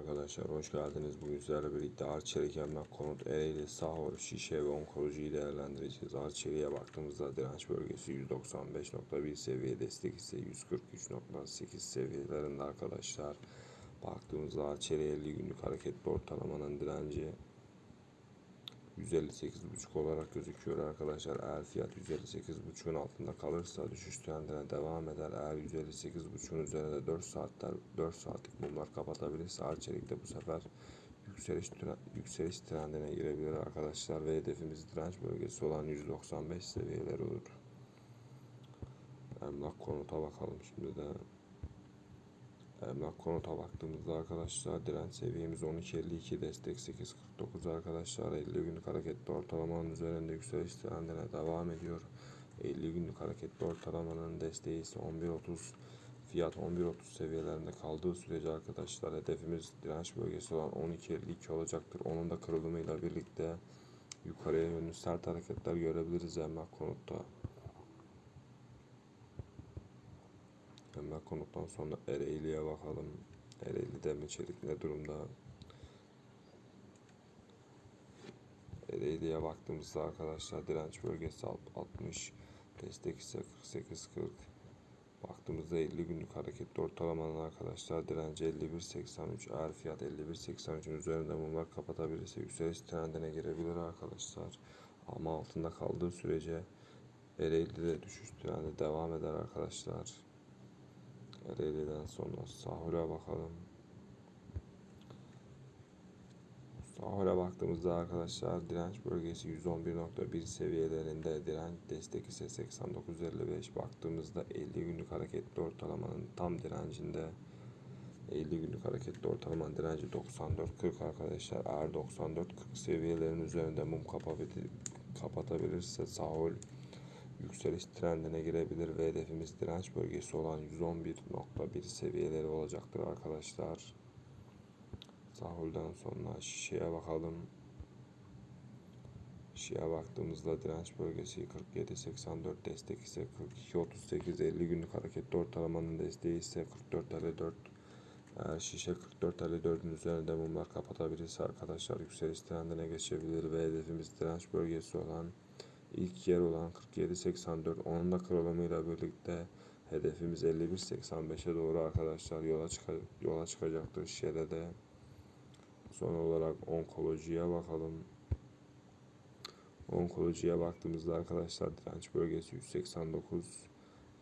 Arkadaşlar hoş geldiniz. Bugün sizlerle birlikte Arçelik emlak konut Ereğli, Sahor, Şişe ve Onkoloji'yi değerlendireceğiz. Arçelik'e baktığımızda direnç bölgesi 195.1 seviye destek ise 143.8 seviyelerinde arkadaşlar. Baktığımızda Arçelik 50 günlük hareketli ortalamanın direnci 158.5 olarak gözüküyor arkadaşlar. Eğer fiyat 158.5'un altında kalırsa düşüş trendine devam eder. Eğer 158.5'un üzerinde 4 saatler 4 saatlik mumlar kapatabilirse Arçelik de bu sefer yükseliş yükseliş trendine girebilir arkadaşlar ve hedefimiz direnç bölgesi olan 195 seviyeleri olur. Emlak konuta bakalım şimdi de. Emlak konuta baktığımızda arkadaşlar direnç seviyemiz 12.52 destek 8.49 arkadaşlar 50 günlük hareketli ortalamanın üzerinde yükseliş trendine devam ediyor. 50 günlük hareketli ortalamanın desteği ise 11.30 fiyat 11.30 seviyelerinde kaldığı sürece arkadaşlar hedefimiz direnç bölgesi olan 12.52 olacaktır. Onun da kırılımıyla birlikte yukarıya yönlü sert hareketler görebiliriz emlak konutta. Emlak konuttan sonra Ereğli'ye bakalım. Ereğli demir çelik ne durumda? Ereğli'ye baktığımızda arkadaşlar direnç bölgesi alt- 60, destek ise 48-40. Baktığımızda 50 günlük hareketli ortalamanın arkadaşlar direnci 51.83. Eğer fiyat 51.83'ün üzerinde mumlar kapatabilirse yükseliş trendine girebilir arkadaşlar. Ama altında kaldığı sürece Ereğli'de düşüş trendi devam eder arkadaşlar. Ereğli'den sonra Sahur'a bakalım. Sahur'a baktığımızda arkadaşlar direnç bölgesi 111.1 seviyelerinde. Direnç destek ise 89.55 baktığımızda 50 günlük hareketli ortalamanın tam direncinde. 50 günlük hareketli ortalamanın direnci 94.40 arkadaşlar. Eğer 94.40 seviyelerin üzerinde mum kapatabilirse Sahur yükseliş trendine girebilir ve hedefimiz direnç bölgesi olan 111.1 seviyeleri olacaktır arkadaşlar. Sahul'dan sonra şişeye bakalım. Şişeye baktığımızda direnç bölgesi 47.84 destek ise 42.38 50 günlük hareketli ortalamanın desteği ise 44.54 eğer şişe 44.54'ün üzerinde mumlar kapatabilirse arkadaşlar yükseliş trendine geçebilir ve hedefimiz direnç bölgesi olan ilk yer olan 47.84 onun da kırılımıyla birlikte hedefimiz 51.85'e doğru arkadaşlar yola çıka yola çıkacaktır şişede de. Son olarak onkolojiye bakalım. Onkolojiye baktığımızda arkadaşlar direnç bölgesi 189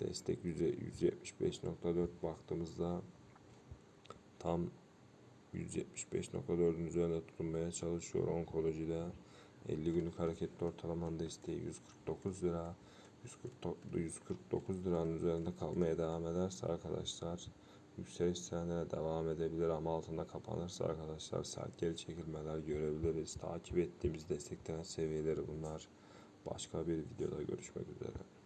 destek yüze- 175.4 baktığımızda tam 175.4'ün üzerinde tutunmaya çalışıyor onkolojide. 50 günlük hareketli ortalamanın desteği 149 lira. 149 149 liranın üzerinde kalmaya devam ederse arkadaşlar yükseliş trendine devam edebilir ama altında kapanırsa arkadaşlar sert geri çekilmeler görebiliriz. Takip ettiğimiz desteklenen seviyeleri bunlar. Başka bir videoda görüşmek üzere.